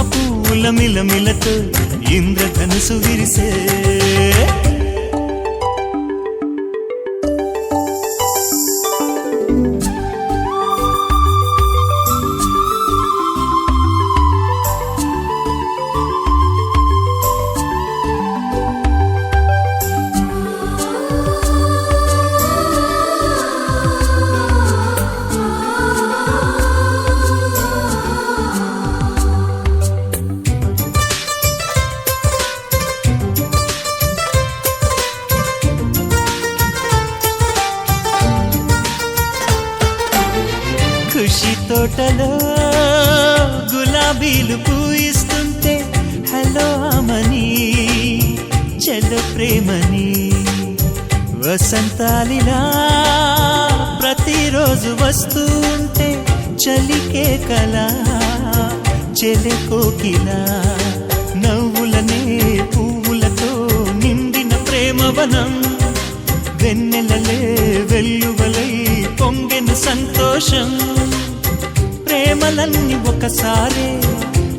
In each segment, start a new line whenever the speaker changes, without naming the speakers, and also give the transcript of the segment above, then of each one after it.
కుంకుమ పువ్వుల మిలమిలతో ఇంద్రధనుసు విరిసే పిలుపు ఇస్తుంటే హలో అమని చెల్లు ప్రేమని వసంతాలిలా ప్రతిరోజు వస్తూ ఉంటే చలికే కలా చెలె కోకిలా నవ్వులనే పువ్వులతో నిండిన ప్రేమవనం వెన్నెలలే వెల్లువలై పొంగిన సంతోషం ప్రేమలన్నీ ఒకసారే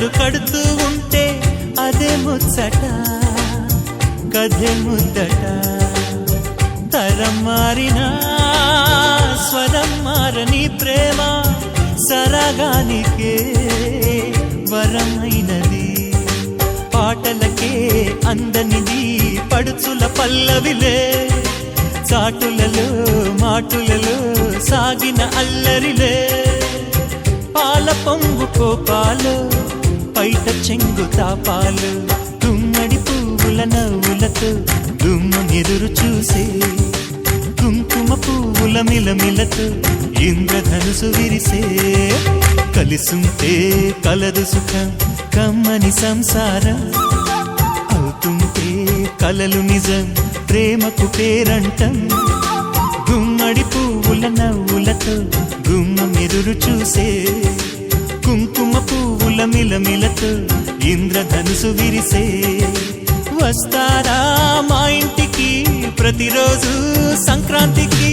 ఎదే కడుతూ ఉంటే అదే ముచ్చట కథే ముద్దట. తరం మారినా స్వరం మారని ప్రేమ సరగానికే వరమైనది. పాటలకే అందనిది పడుచుల పల్లవిలే చాటులలో మాటులలో సాగిన అల్లరిలే. పాల పొంగు కోపాలు పైట చెంగు తాపాలు గుమ్మడి పువ్వుల నవ్వులతో గుమ్మ ఎదురు చూసే కుంకుమ పువ్వుల మిలమిలతో ఇంద్రధనుసు విరిసే. కలిసుంటే కలదు సుఖం కమ్మని సంసారం. అవుతుంటే కలలు నిజం ప్రేమకు పేరంటం. గుమ్మడి పువ్వుల నవ్వులతో గుమ్మ ఎదురు చూసే కుంకుమ పువ్వుల మిలమిలతో ఇంద్రధనుసు విరిసే వస్తారా మా ఇంటికి? ప్రతిరోజు సంక్రాంతికి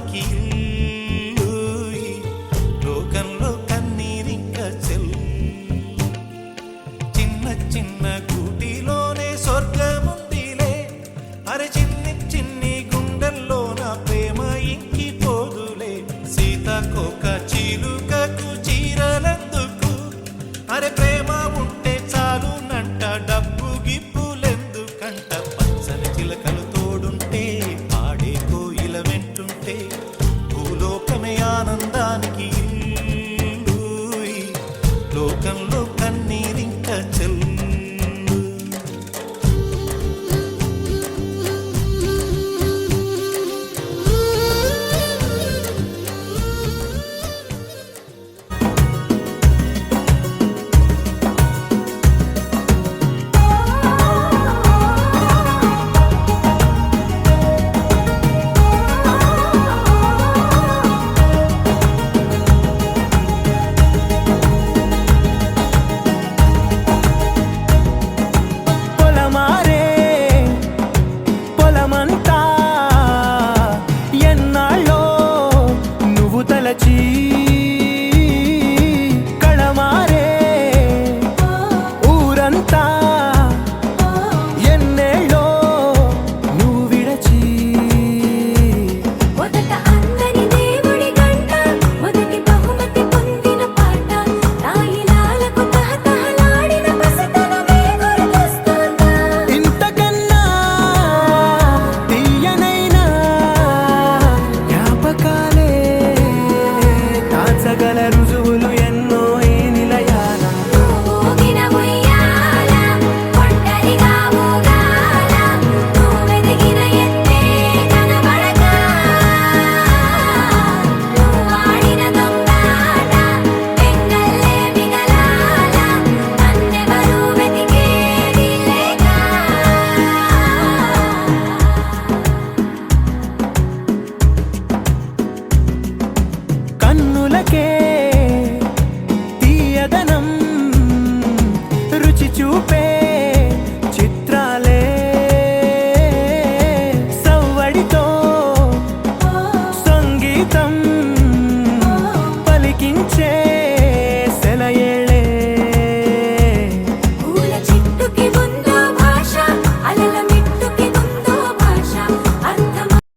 Marching.